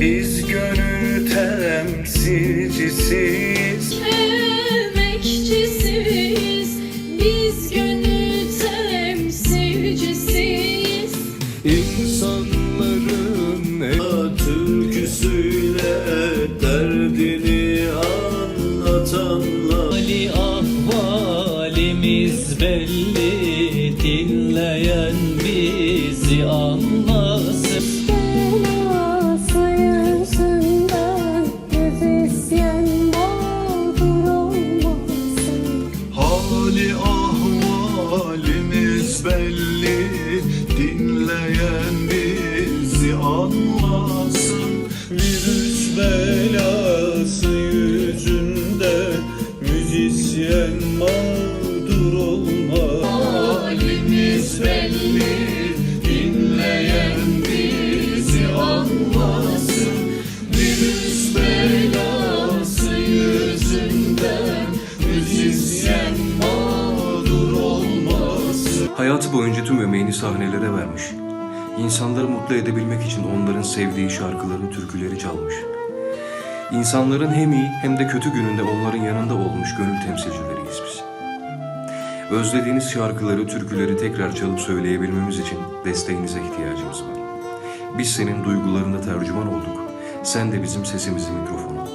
Biz gönül temsilcisiyiz. Emekçisiyiz. Biz gönül temsilcisiyiz. İnsanların en türküsüyle derdini anlatanlar. Ali ahvalimiz belli dinleyen bizi anlar. Belli Dinleyen bizi anlasın. Virüs belası yüzünden Müzisyen mağdur olma Halimiz belli Dinleyen bizi anlasın. Virüs belası yüzünden Müzisyen Hayatı boyunca tüm emeğini sahnelere vermiş. İnsanları mutlu edebilmek için onların sevdiği şarkıları, türküleri çalmış. İnsanların hem iyi hem de kötü gününde onların yanında olmuş gönül temsilcileriyiz biz. Özlediğiniz şarkıları, türküleri tekrar çalıp söyleyebilmemiz için desteğinize ihtiyacımız var. Biz senin duygularında tercüman olduk. Sen de bizim sesimizi mikrofona